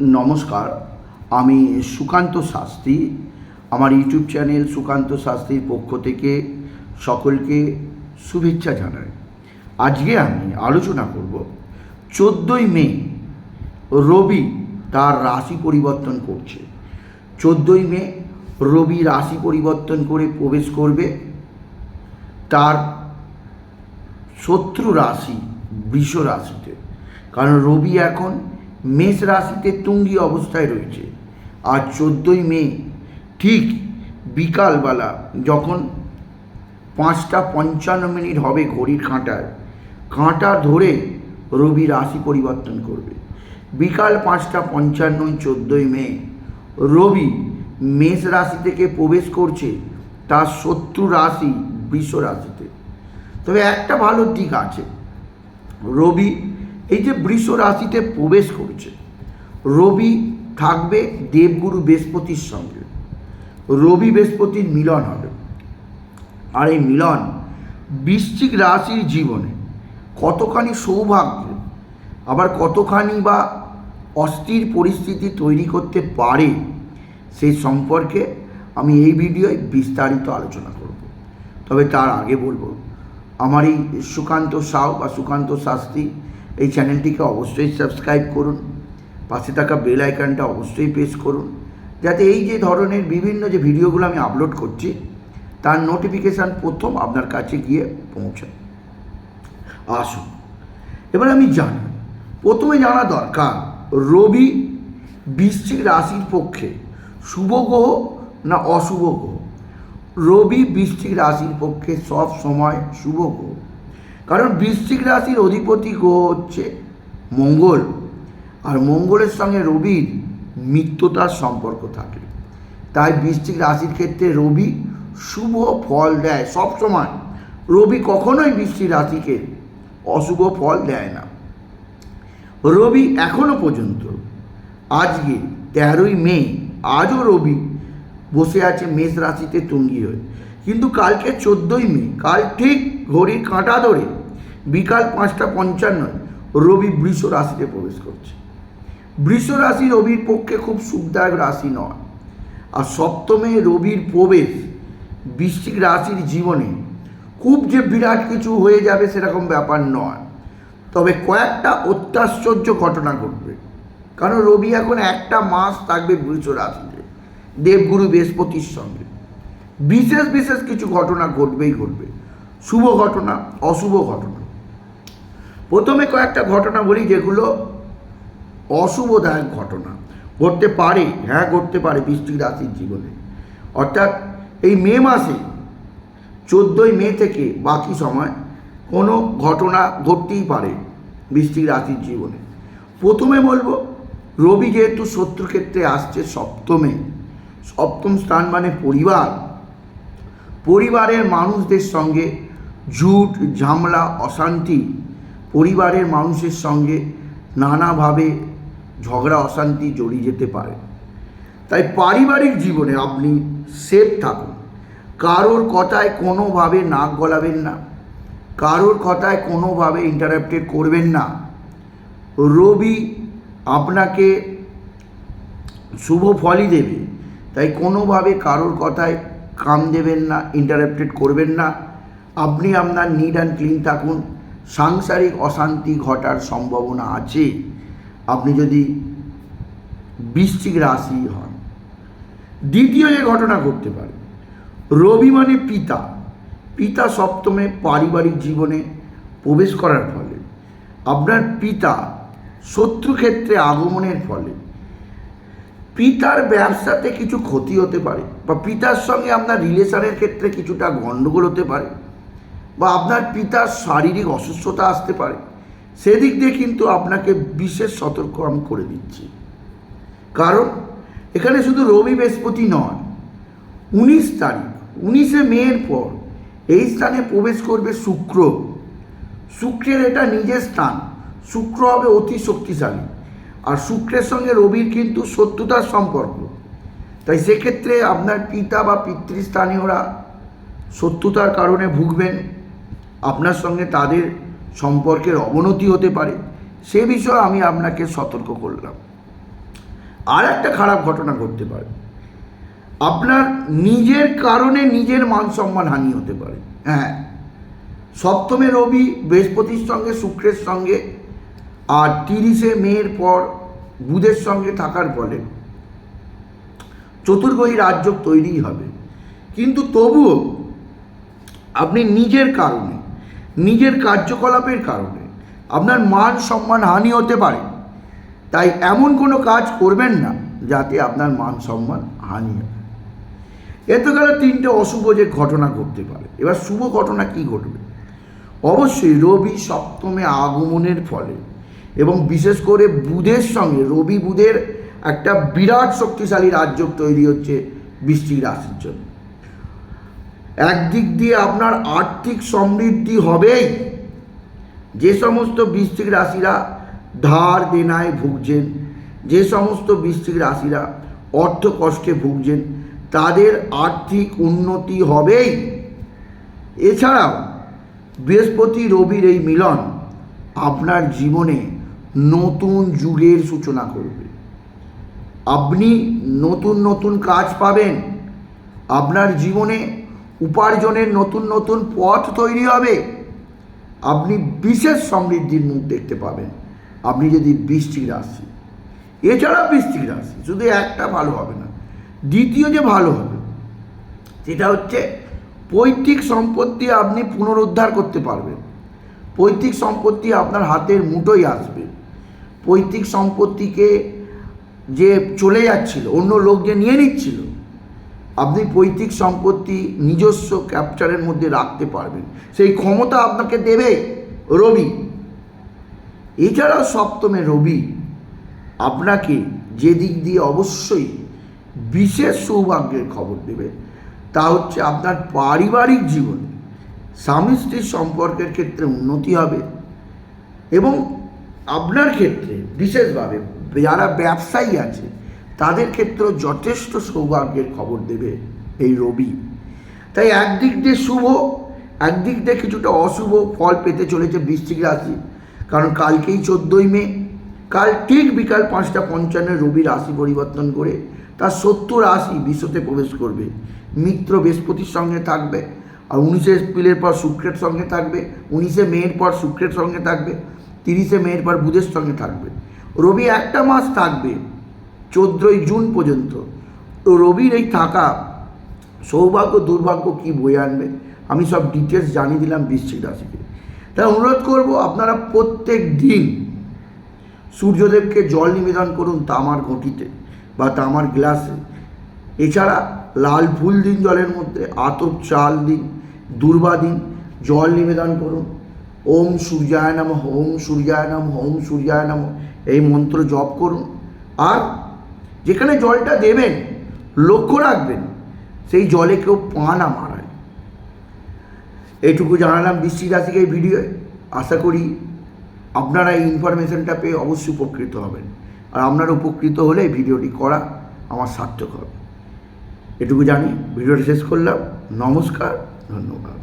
নমস্কার, আমি সুকান্ত শাস্ত্রী। আমার ইউটিউব চ্যানেল সুকান্ত শাস্ত্রীর পক্ষ থেকে সকলকে শুভেচ্ছা জানাই। আজকে আমি আলোচনা করব চোদ্দোই মে, রবি তার রাশি পরিবর্তন করছে। চোদ্দোই মে, রবি রাশি পরিবর্তন করে প্রবেশ করবে। তার শত্রু রাশি, বৃষ রাশিতে। কারণ রবি এখন মেষ রাশিতে তুঙ্গি অবস্থায় রয়েছে। আর চোদ্দোই মে, ঠিক বিকালবেলা যখন পাঁচটা পঞ্চান্ন মিনিট হবে ঘড়ির কাঁটায়, কাঁটা ধরে রবি রাশি পরিবর্তন করবে। বিকাল পাঁচটা পঞ্চান্ন, চোদ্দোই মে, রবি মেষ রাশি থেকে প্রবেশ করছে তার শত্রু রাশি, বৃষ রাশিতে। তবে একটা ভালো দিক আছে। রবি এই যে বৃষ রাশিতে প্রবেশ করছে, রবি থাকবে দেবগুরু বৃহস্পতির সঙ্গে। রবি বৃহস্পতির মিলন হবে। আর এই মিলন বৃশ্চিক রাশির জীবনে কতখানি সৌভাগ্য, আবার কতখানি বা অস্থির পরিস্থিতি তৈরি করতে পারে, সেই সম্পর্কে আমি এই ভিডিওয় বিস্তারিত আলোচনা করব। তবে তার আগে বলব, আমার এই সুকান্ত সাউ বা সুকান্ত শাস্ত্রী এই চ্যানেলটিকে অবশ্যই সাবস্ক্রাইব করুন। পাশে থাকা বেল আইকনটা অবশ্যই প্রেস করুন। যাতে এই যে ধরনের বিভিন্ন যে ভিডিওগুলো আমি আপলোড করছি, তার নোটিফিকেশান প্রথম আপনার কাছে গিয়ে পৌঁছায়। আসুন। এবার আমি জানি, প্রথমে জানা দরকার, রবি বৃশ্চিক রাশির পক্ষে শুভ গ্রহ না অশুভ গ্রহ? রবি বৃশ্চিক রাশির পক্ষে সব সময় শুভ গ্রহ। কারণ বৃশ্চিক রাশির অধিপতি হচ্ছে মঙ্গল। আর মঙ্গলের সঙ্গে রবির মিত্রতার সম্পর্ক থাকে। তাই বৃশ্চিক রাশির ক্ষেত্রে রবি শুভ ফল দেয় সবসময়। রবি কখনোই বৃশ্চিক রাশিকে অশুভ ফল দেয় না। রবি এখনও পর্যন্ত, আজকে তেরোই মে, আজও রবি বসে আছে মেষ রাশিতে তুঙ্গি হয়ে। কিন্তু কালকে চোদ্দোই মে, কাল ঠিক ঘড়ির কাঁটা ধরে বিকাল পাঁচটা পঞ্চান্ন রবি বৃষ রাশিতে প্রবেশ করছে। বৃষ রাশি রবির পক্ষে খুব সুখদায়ক রাশি নয়। আর সপ্তমে রবির প্রবেশ বৃশ্চিক রাশির জীবনে খুব যে বিরাট কিছু হয়ে যাবে সেরকম ব্যাপার নয়। তবে কয়েকটা অত্যাশ্চর্য ঘটনা ঘটবে। কারণ রবি এখন একটা মাস থাকবে বৃষ রাশিতে, দেবগুরু বৃহস্পতির সঙ্গে। বিশেষ বিশেষ কিছু ঘটনা ঘটবেই ঘটবে। শুভ ঘটনা, অশুভ ঘটনা। প্রথমে কয়েকটা ঘটনা বলি যেগুলো অশুভদায়ক ঘটনা। ঘটতে পারে হ্যাঁ ঘটতে পারে বৃষ্টিক রাশির জীবনে। অর্থাৎ এই মে মাসে, চোদ্দোই মে থেকে বাকি সময় কোনো ঘটনা ঘটতেই পারে বৃষ্টিক রাশির জীবনে। প্রথমে বলব, রবি যেহেতু শত্রুক্ষেত্রে আসছে সপ্তমে, সপ্তম স্থান মানে পরিবার। পরিবারের মানুষদের সঙ্গে ঝুট, ঝামলা, অশান্তি পরিবারের মানুষের সঙ্গে নানাভাবে ঝগড়া, অশান্তি জড়িয়ে যেতে পারে। তাই পারিবারিক জীবনে আপনি সেফ থাকুন। কারোর কথায় কোনোভাবে নাক গলাবেন না। কারোর কথায় কোনোভাবে ইন্টারাপ্টেড করবেন না। রবি আপনাকে শুভ ফলই দেবে। তাই কোনোভাবে কারোর কথায় কাম দেবেন না ইন্টারাপ্টেড করবেন না। আপনি আপনার নিড অ্যান্ড ক্লিন থাকুন। সাংসারিক অশান্তি ঘটার সম্ভাবনা আছে। আপনি যদি বৃশ্চিক রাশি হন, দ্বিতীয় যে ঘটনা ঘটতে পারে, রবি মানে পিতা। পিতা সপ্তমে পারিবারিক জীবনে প্রবেশ করার ফলে, আপনার পিতা শত্রুক্ষেত্রে আগমনের ফলে, পিতার ব্যবসাতে কিছু ক্ষতি হতে পারে বা পিতার সঙ্গে আপনার রিলেশনের ক্ষেত্রে কিছুটা গণ্ডগোল হতে পারে। বা আপনার পিতার শারীরিক অসুস্থতা আসতে পারে, সেদিক দিয়ে কিন্তু আপনাকে বিশেষ সতর্ক আমি করে দিচ্ছি। কারণ এখানে শুধু রবি বৃহস্পতি নয়, উনিশ তারিখ, উনিশে মেয়ের পর এই স্থানে প্রবেশ করবে শুক্র। শুক্রের এটা নিজের স্থান, শুক্র হবে অতি শক্তিশালী। আর শুক্রের সঙ্গে রবির কিন্তু শত্রুতার সম্পর্ক। তাই সেক্ষেত্রে আপনার পিতা বা পিতৃস্থানীয়রা শত্রুতার কারণে ভুগবেন। আপনার সঙ্গে তাদের সম্পর্কের অবনতি হতে পারে, সে বিষয়ে আমি আপনাকে সতর্ক করলাম। আর একটা খারাপ ঘটনা ঘটতে পারে। আপনার নিজের কারণে নিজের মান সম্মান হানি হতে পারে। হ্যাঁ সপ্তমে রবি বৃহস্পতির সঙ্গে, শুক্রের সঙ্গে, আর তিরিশে মেয়ের পর বুধের সঙ্গে থাকার ফলে চতুর্গ্রহী রাজ্য তৈরি হবে। কিন্তু তবুও আপনি নিজের কারণে নিজের কার্যকলাপের কারণে। আপনার মান, সম্মান, হানি হতে পারে। তাই এমন কোনো কাজ করবেন না যাতে আপনার মান, সম্মান, হানি হয়। এত গেল তিনটে অশুভ যে ঘটনা ঘটতে পারে। এবার শুভ ঘটনা কি ঘটবে? অবশ্যই রবি সপ্তমে আগমনের ফলে এবং বিশেষ করে বুধের সঙ্গে, রবি বুধের একটা বিরাট শক্তিশালী রাজ্য তৈরি হচ্ছে বৃষ্টিক রাশির জন্য। একদিক দিয়ে আপনার আর্থিক সমৃদ্ধি হবেই। যে সমস্ত বৃশ্চিক রাশিরা ধার দেনায় ভুগছেন, যে সমস্ত বৃশ্চিক রাশিরা অর্থ কষ্টে ভুগছেন, তাদের আর্থিক উন্নতি হবেই। এছাড়াও বৃহস্পতি রবির এই মিলন আপনার জীবনে নতুন যুগের সূচনা করবে। আপনি নতুন নতুন কাজ পাবেন। আপনার জীবনে উপার্জনের নতুন নতুন পথ তৈরি হবে। আপনি বিশেষ সমৃদ্ধির মুখ দেখতে পাবেন। আপনি যদি বৃষ্টিক রাশি এছাড়া বৃষ্টিক রাশি, শুধু একটা ভালো হবে না, দ্বিতীয় যে ভালো হবে, সেটা হচ্ছে পৈতৃক সম্পত্তি আপনি পুনরুদ্ধার করতে পারবেন। পৈতৃক সম্পত্তি আপনার হাতের মুঠোই আসবে। পৈতৃক সম্পত্তিকে যে চলে যাচ্ছিল, অন্য লোক যে নিয়ে নিচ্ছিল আপনি পৈতৃক সম্পত্তি নিজস্ব ক্যাপচারের মধ্যে রাখতে পারবেন। সেই ক্ষমতা আপনাকে দেবে রবি। এছাড়াও সপ্তমে রবি, আপনাকে যে দিক দিয়ে অবশ্যই বিশেষ সৌভাগ্যের খবর দেবে, তা হচ্ছে আপনার পারিবারিক জীবনে স্বামী স্ত্রীর সম্পর্কের ক্ষেত্রে উন্নতি হবে এবং আপনার ক্ষেত্রে বিশেষভাবে যারা ব্যবসায়ী আছে তাদের ক্ষেত্রেও যথেষ্ট সৌভাগ্যের খবর দেবে এই রবি। তাই একদিক দিয়ে শুভ, একদিক দিয়ে কিছুটা অশুভ ফল পেতে চলেছে বৃশ্চিক রাশি। কারণ কালকেই চোদ্দোই মে, কাল ঠিক বিকাল পাঁচটা পঞ্চান্ন রবি রাশি পরিবর্তন করে তার সত্তর রাশি বিশ্বতে প্রবেশ করবে। মিত্র বৃহস্পতির সঙ্গে থাকবে, আর উনিশে এপ্রিলের পর শুক্রের সঙ্গে থাকবে, উনিশে মেয়ের পর শুক্রের সঙ্গে থাকবে, তিরিশে মেয়ের পর বুধের সঙ্গে থাকবে। রবি একটা মাস থাকবে চোদ্দোই জুন পর্যন্ত। তো রবির এই থাকা সৌভাগ্য, দুর্ভাগ্য কি বয়ে আনবে? আমি সব ডিটেলস জানিয়ে দিলাম বৃশ্চিক রাশিকে। তাই অনুরোধ করব, আপনারা প্রত্যেক দিন সূর্যদেবকে জল নিবেদন করুন তামার ঘটিতে বা তামার গ্লাসে। এছাড়া লাল ফুল দিন জলের মধ্যে, আতপ চাল দিন, দুর্বা দিন জল নিবেদন করুন। ওম সূর্যায় নম, ওম সূর্যায় নম, ওম সূর্যায় নম, এই মন্ত্র জপ করুন। আর যেখানে জলটা দেবেন, লক্ষ্য রাখবেন, সেই জলে কেউ পা না মারায়। এইটুকু জানালাম বৃষ্টি রাশিকে এই ভিডিওয়ে। আশা করি আপনারা এই ইনফরমেশনটা পেয়ে অবশ্যই উপকৃত হবেন। আর আপনারা উপকৃত হলে এই ভিডিওটি করা আমার সার্থক হবে। এটুকু জানি, ভিডিওটি শেষ করলাম। নমস্কার, ধন্যবাদ।